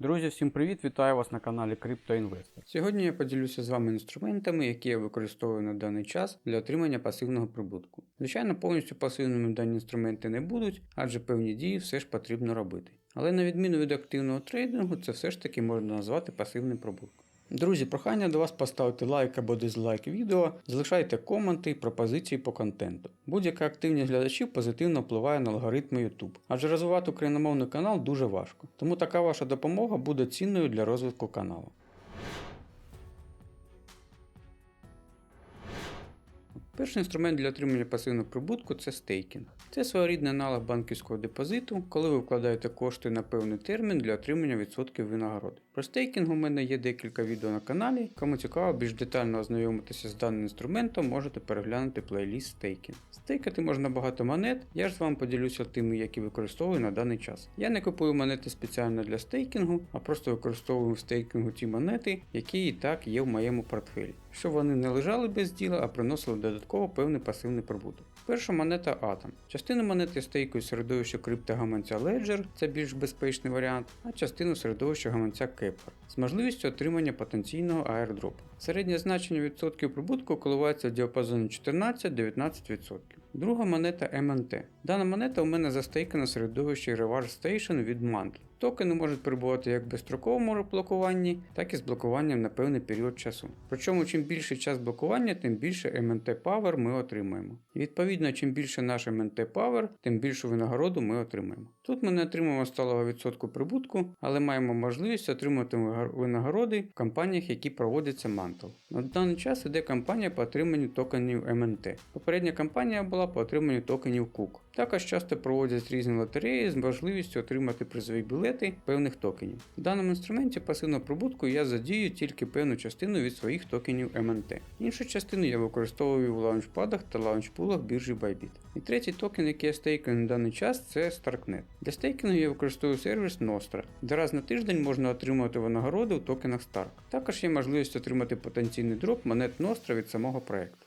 Друзі, всім привіт! Вітаю вас на каналі CryptoInvestor. Сьогодні я поділюся з вами інструментами, які я використовую на даний час для отримання пасивного прибутку. Звичайно, повністю пасивними дані інструменти не будуть, адже певні дії все ж потрібно робити. Але на відміну від активного трейдингу, це все ж таки можна назвати пасивним прибутком. Друзі, прохання до вас поставити лайк або дизлайк відео, залишайте коменти і пропозиції по контенту. Будь-яка активність глядачів позитивно впливає на алгоритми YouTube, адже розвивати україномовний канал дуже важко, тому така ваша допомога буде цінною для розвитку каналу. Перший інструмент для отримання пасивного прибутку це стейкінг. Це своєрідний аналог банківського депозиту, коли ви вкладаєте кошти на певний термін для отримання відсотків винагороди. Про стейкінг у мене є декілька відео на каналі. Кому цікаво більш детально ознайомитися з даним інструментом, можете переглянути плейліст стейкінг. Стейкати можна багато монет, я ж з вами поділюся тими, які використовую на даний час. Я не купую монети спеціально для стейкінгу, а просто використовую в стейкінгу ті монети, які і так є в моєму портфелі, щоб вони не лежали без діла, а приносили додатково певний пасивний прибуток. Перша монета Atom. Частину монет я стейкую середовище криптогаманця Ledger, це більш безпечний варіант, а частину середовища гаманця Kepler з можливістю отримання потенційного аердропу. Середнє значення відсотків прибутку коливається в діапазоні 14-19%. Друга монета MNT. Дана монета у мене застейкана середовище Reward Station від Mantle. Токени можуть перебувати як в безстроковому блокуванні, так і з блокуванням на певний період часу. Причому, чим більший час блокування, тим більше MNT Power ми отримаємо. І відповідно, чим більше наш MNT Power, тим більшу винагороду ми отримаємо. Тут ми не отримуємо сталого відсотку прибутку, але маємо можливість отримати винагороди в компаніях, які проводяться Mantle. На даний час іде кампанія по отриманню токенів MNT. Попередня кампанія була по отриманню токенів Cook. Також часто проводять різні лотереї з можливістю отримати призові білети певних токенів. В даному інструменті пасивного прибутку я задію тільки певну частину від своїх токенів MNT. Іншу частину я використовую в лаунчпадах та лаунчпулах біржі Bybit. І третій токен, який я стейкаю на даний час, це Starknet. Для стейкінгу я використовую сервіс Nostra, де раз на тиждень можна отримувати винагороди у токенах Stark. Також є можливість отримати потенційний дроп монет Nostra від самого проекту.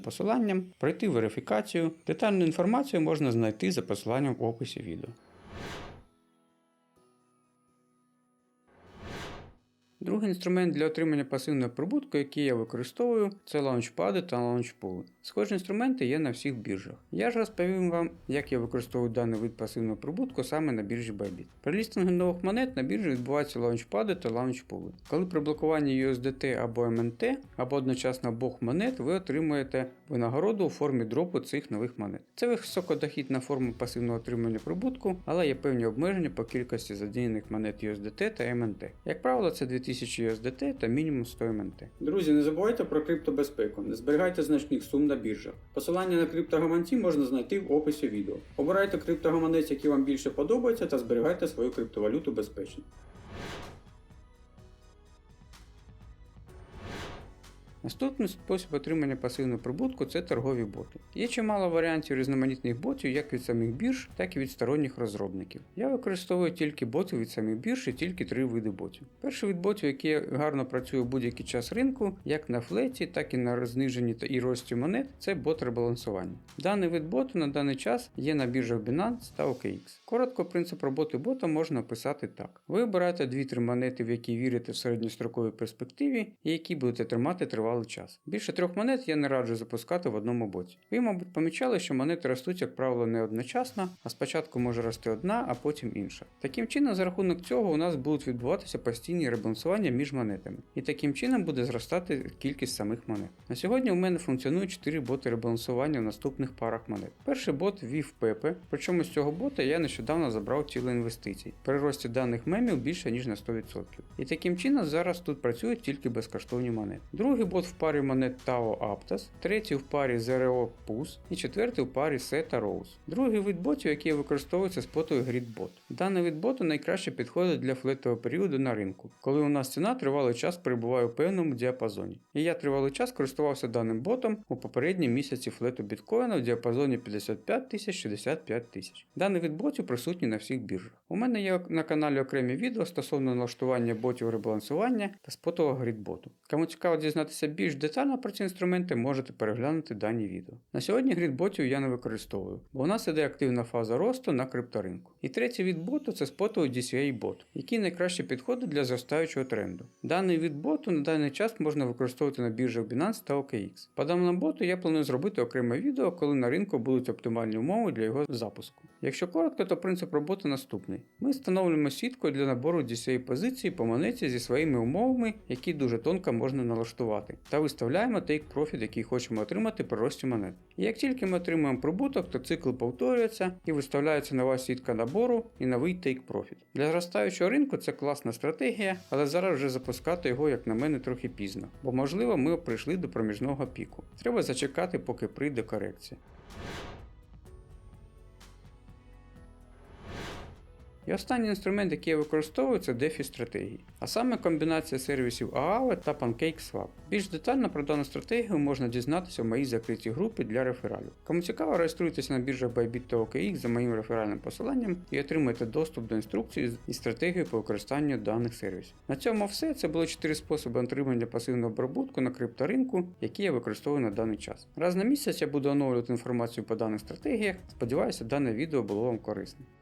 посиланням, пройти верифікацію. Детальну інформацію можна знайти за посиланням в описі відео. Другий інструмент для отримання пасивного прибутку, який я використовую, це лаунчпади та лаунчпули. Схожі інструменти є на всіх біржах. Я ж розповім вам, як я використовую даний вид пасивного прибутку саме на біржі Bybit. При лістингу нових монет на біржі відбуваються лаунчпади та лаунчпули. Коли при блокуванні USDT або MNT, або одночасно обох монет, ви отримуєте винагороду у формі дропу цих нових монет. Це високодохідна форма пасивного отримання прибутку, але є певні обмеження по кількості задіяних монет USDT та MNT. Як правило, це 2000 USDT та мінімум 100 МНТ. Друзі, не забувайте про криптобезпеку, не зберігайте значних сум на біржах. Посилання на криптогаманці можна знайти в описі відео. Обирайте криптогаманець, який вам більше подобається, та зберігайте свою криптовалюту безпечно. Наступний спосіб отримання пасивного прибутку це торгові боти. Є чимало варіантів різноманітних ботів як від самих бірж, так і від сторонніх розробників. Я використовую тільки боти від самих бірж і тільки три види ботів. Перший вид ботів, який гарно працює у будь-який час ринку, як на флеті, так і на зниженні та і рості монет, це бот ребалансування. Даний вид боту на даний час є на біржах Binance та OKX. Коротко, принцип роботи бота можна описати так: ви обираєте 2-3 монети, в які вірите в середньостроковій перспективі, і які будете тримати тривалий час. Більше трьох монет я не раджу запускати в одному боті. Ви, мабуть, помічали, що монети ростуть, як правило, не одночасно, а спочатку може рости одна, а потім інша. Таким чином, за рахунок цього у нас будуть відбуватися постійні ребалансування між монетами, і таким чином буде зростати кількість самих монет. На сьогодні у мене функціонують 4 боти ребалансування в наступних парах монет. Перший бот вів Пепе, причому з цього бота я нещодавно забрав ціле інвестицій. При рості даних мемів більше ніж на 100%. І таким чином зараз тут працюють тільки безкоштовні монети. Другий бот бот в парі монет Tao Aptos, третій в парі ZRO PUS і четвертий в парі SETA Rose. Другий вид ботів, який використовується спотою GridBot. Даний вид боту найкраще підходить для флетового періоду на ринку, коли у нас ціна тривалий час перебуває у певному діапазоні. І я тривалий час користувався даним ботом у попередні місяці флету біткоїна в діапазоні 55 тисяч 65 тисяч. Даний вид ботів присутній на всіх біржах. У мене є на каналі окремі відео стосовно налаштування ботів ребалансування та спотового грідботу. Кому цікаво дізнатися більш детально про ці інструменти, можете переглянути дані відео. На сьогодні грідботів я не використовую, бо у нас іде активна фаза росту на крипторинку. І третій від боту це спотовий DCA бот, який найкраще підходить для зростаючого тренду. Даний від боту на даний час можна використовувати на біржах Binance та OKX. По даному боту я планую зробити окреме відео, коли на ринку будуть оптимальні умови для його запуску. Якщо коротко, то принцип роботи наступний: ми встановлюємо сітку для набору DCA позиції по монеті зі своїми умовами, які дуже тонко можна налаштувати, та виставляємо take profit, який хочемо отримати при рості монет. І як тільки ми отримуємо прибуток, то цикл повторюється і виставляється нова сітка набору і новий take profit. Для зростаючого ринку це класна стратегія, але зараз вже запускати його, як на мене, трохи пізно, бо можливо ми прийшли до проміжного піку. Треба зачекати, поки прийде корекція. І останній інструмент, який я використовую, це DeFi стратегії, а саме комбінація сервісів Aave та PancakeSwap. Більш детально про дану стратегію можна дізнатися в моїй закритій групі для рефералів. Кому цікаво, реєструйтесь на біржах Bybit та OKX за моїм реферальним посиланням і отримайте доступ до інструкції і стратегії по використанню даних сервісів. На цьому все. Це були 4 способи отримання пасивного прибутку на крипторинку, які я використовую на даний час. Раз на місяць я буду оновлювати інформацію по даних стратегіях. Сподіваюся, дане відео було вам корисним.